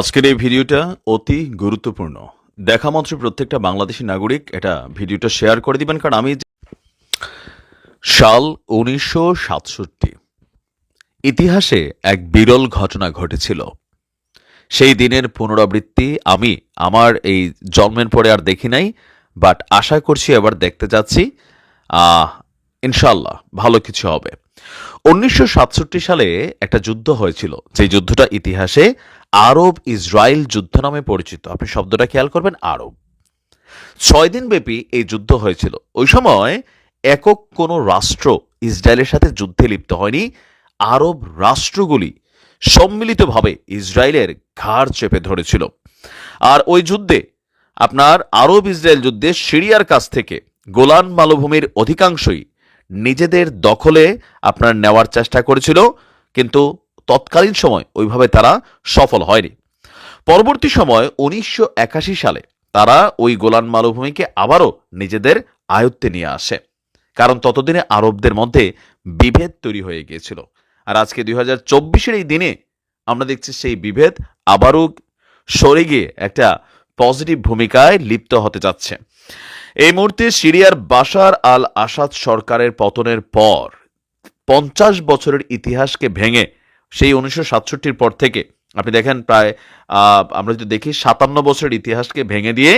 আজকের এই ভিডিওটা অতি গুরুত্বপূর্ণ। দেখা মাত্র প্রত্যেকটা বাংলাদেশি নাগরিক এটা ভিডিওটা শেয়ার করে দিবেন, কারণ আমি সাল উনিশশো সাতষট্টি। ইতিহাসে এক বিরল ঘটনা ঘটেছিল। সেই দিনের পুনরাবৃত্তি আমি আমার এই জন্মের পরে আর দেখি নাই, বাট আশা করছি এবার দেখতে যাচ্ছি। ইনশাল্লাহ ভালো কিছু হবে। উনিশশো সাতষট্টি সালে একটা যুদ্ধ হয়েছিল। যে যুদ্ধটা ইতিহাসে আরব ইসরায়েল যুদ্ধ নামে পরিচিত। আপনি শব্দটা খেয়াল করবেন, আরব। ছয় দিন ব্যাপী এই যুদ্ধ হয়েছিল। ওই সময় একক কোনো রাষ্ট্র ইসরায়েলের সাথে যুদ্ধে লিপ্ত হয়নি। আরব রাষ্ট্রগুলি সম্মিলিতভাবে ইসরায়েলের ঘাড় চেপে ধরেছিল। আর ওই যুদ্ধে আপনার আরব ইসরায়েল যুদ্ধে সিরিয়ার কাছ থেকে গোলান মালভূমির অধিকাংশই নিজেদের দখলে আপনার নেওয়ার চেষ্টা করেছিল, কিন্তু তৎকালীন সময় ওইভাবে তারা সফল হয়নি। পরবর্তী সময় উনিশশো একাশি সালে তারা ওই গোলান মালভূমিকে আবারও নিজেদের আয়ত্তে নিয়ে আসে, কারণ ততদিনে আরবদের মধ্যে বিভেদ তৈরি হয়ে গিয়েছিল। আর আজকে দুই হাজার চব্বিশের এই দিনে আমরা দেখছি সেই বিভেদ আবারও সরে গিয়ে একটা পজিটিভ ভূমিকায় লিপ্ত হতে যাচ্ছে। এই মুহূর্তে সিরিয়ার বাশার আল আসাদ সরকারের পতনের পর পঞ্চাশ বছরের ইতিহাসকে ভেঙে সেই উনিশশো সাতষট্টির পর থেকে আপনি দেখেন প্রায় আমরা যদি দেখি সাতান্ন বছরের ইতিহাসকে ভেঙে দিয়ে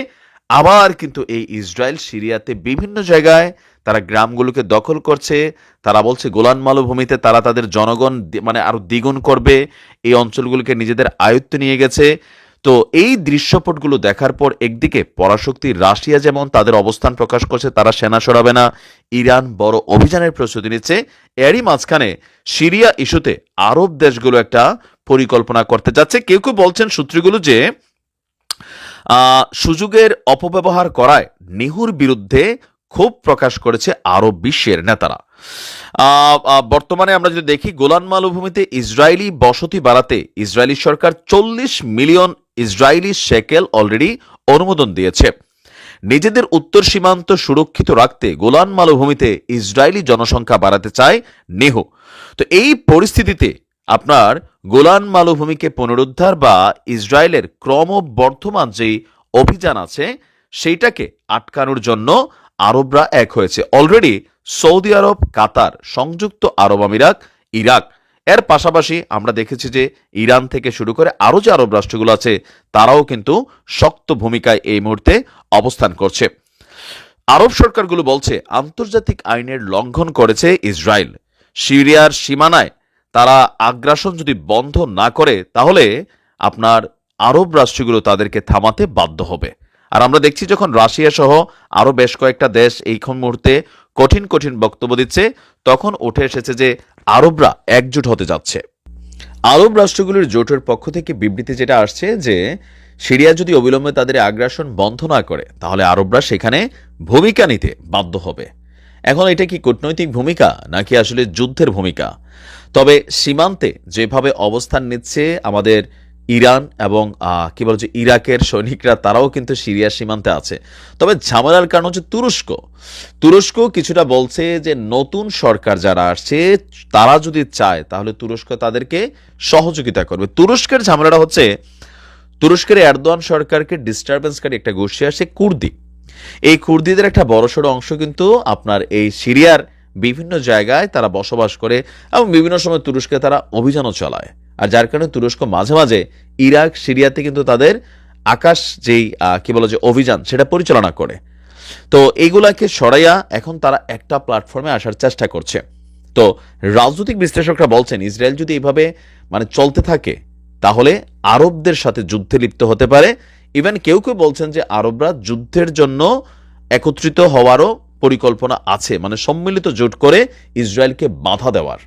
আবার কিন্তু এই ইসরায়েল সিরিয়াতে বিভিন্ন জায়গায় তারা গ্রামগুলোকে দখল করছে। তারা বলছে গোলান মালভূমিতে তারা তাদের জনগণ মানে আরও দ্বিগুণ করবে। এই অঞ্চলগুলোকে নিজেদের আয়ত্ত নিয়ে গেছে। তো এই দৃশ্যপটগুলো দেখার পর একদিকে পরাশক্তি রাশিয়া যেমন তাদের অবস্থান প্রকাশ করছে, তারা সেনা সরাবে না। ইরান বড় অভিযানের প্রস্তুতি নিচ্ছে। এরই মাঝখানে সিরিয়া ইস্যুতে আরব দেশগুলো একটা পরিকল্পনা করতে যাচ্ছে। কেউ কেউ বলছেন সূত্রগুলো যে সুযোগের অপব্যবহার করায় নিহুর বিরুদ্ধে ক্ষোভ প্রকাশ করেছে আরব বিশ্বের নেতারা। বর্তমানে আমরা যদি দেখি, গোলান মালভূমিতে ইসরায়েলি বসতি বাড়াতে ইসরায়েলি সরকার চল্লিশ মিলিয়ন ইসরায়েলি শেকেল অলরেডি অনুমোদন দিয়েছে। নিজেদের উত্তর সীমান্ত সুরক্ষিত রাখতে গোলান মালভূমিতে ইসরায়েলি জনসংখ্যা বাড়াতে চায় নেহ। তো এই পরিস্থিতিতে আপনার গোলান মালভূমিকে পুনরুদ্ধার বা ইসরায়েলের ক্রমবর্ধমান যেই অভিযান আছে, সেইটাকে আটকানোর জন্য আরবরা এক হয়েছে। অলরেডি সৌদি আরব, কাতার, সংযুক্ত আরব আমিরাত, ইরাক এর পাশাপাশি আমরা দেখেছি যে ইরান থেকে শুরু করে আরও যে আরব রাষ্ট্রগুলো আছে, তারাও কিন্তু শক্ত ভূমিকায় এই মুহূর্তে অবস্থান করছে। আরব সরকারগুলো বলছে, আন্তর্জাতিক আইনের লঙ্ঘন করেছে ইসরায়েল। সিরিয়ার সীমানায় তারা আগ্রাসন যদি বন্ধ না করে, তাহলে আপনার আরব রাষ্ট্রগুলো তাদেরকে থামাতে বাধ্য হবে। আর আমরা দেখছি যখন রাশিয়া সহ আরও বেশ কয়েকটা দেশ এইখন মুহূর্তে কঠিন কঠিন বক্তব্য দিচ্ছে, তখন উঠে এসেছে যে আরবরা একজোট হতে যাচ্ছে। আরব রাষ্ট্রগুলির জোটের পক্ষ থেকে বিবৃতি যেটা আসছে যে সিরিয়া যদি অবিলম্বে তাদের আগ্রাসন বন্ধ না করে, তাহলে আরবরা সেখানে ভূমিকা নিতে বাধ্য হবে। এখন এটা কি কূটনৈতিক ভূমিকা, নাকি আসলে যুদ্ধের ভূমিকা? তবে সীমান্তে যেভাবে অবস্থান নিচ্ছে আমাদের ইরান এবং কি বলছে ইরাকের সৈনিকরা তারাও কিন্তু সিরিয়ার সীমান্তে আছে। তবে ঝামেলার কারণ হচ্ছে তুরস্ক। তুরস্ক কিছুটা বলছে যে নতুন সরকার যারা আসছে, তারা যদি চায় তাহলে তুরস্ক তাদেরকে সহযোগিতা করবে। তুরস্কের ঝামেলাটা হচ্ছে, তুরস্কের এরদোয়ান সরকারকে ডিস্টারবেন্সকারী একটা গোষ্ঠী আসে কুর্দি। এই কুর্দিদের একটা বড়সড় অংশ কিন্তু আপনার এই সিরিয়ার বিভিন্ন জায়গায় তারা বসবাস করে এবং বিভিন্ন সময় তুরস্কে তারা অভিযানও চালায়। আর যার কারণে তুরস্ক মাঝে মাঝে ইরাক, সিরিয়াতে কিন্তু তাদের আকাশ যেই কি বলে যে অভিযান, সেটা পরিচালনা করে। তো এইগুলাকে সরাইয়া এখন তারা একটা প্ল্যাটফর্মে আসার চেষ্টা করছে। তো রাজনৈতিক বিশ্লেষকরা বলছেন, ইসরায়েল যদি এইভাবে মানে চলতে থাকে, তাহলে আরবদের সাথে যুদ্ধে লিপ্ত হতে পারে। ইভেন কেউ কেউ বলছেন যে আরবরা যুদ্ধের জন্য একত্রিত হওয়ারও পরিকল্পনা আছে মানে সম্মিলিত জোট করে ইসরায়েলকে বাধা দেওয়ার।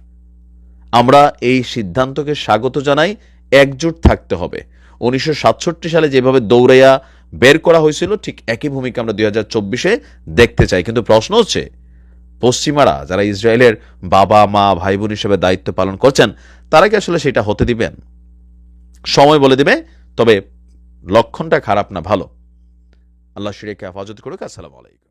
আমরা এই সিদ্ধান্তকে স্বাগত জানাই, একজোট থাকতে হবে। উনিশশো সাতষট্টি সালে যেভাবে দৌড়াইয়া বের করা হয়েছিল, ঠিক একই ভূমিকা আমরা দুই হাজার চব্বিশে দেখতে চাই। কিন্তু প্রশ্ন হচ্ছে, পশ্চিমারা যারা ইসরায়েলের বাবা, মা ভাই বোন হিসেবে দায়িত্ব পালন করছেন, তারা কি আসলে সেটা হতে দিবেন? সময় বলে দিবে, তবে লক্ষণটা খারাপ না, ভালো। আল্লাহ শিরেকে হেফাজত করুক। আসসালামু আলাইকুম।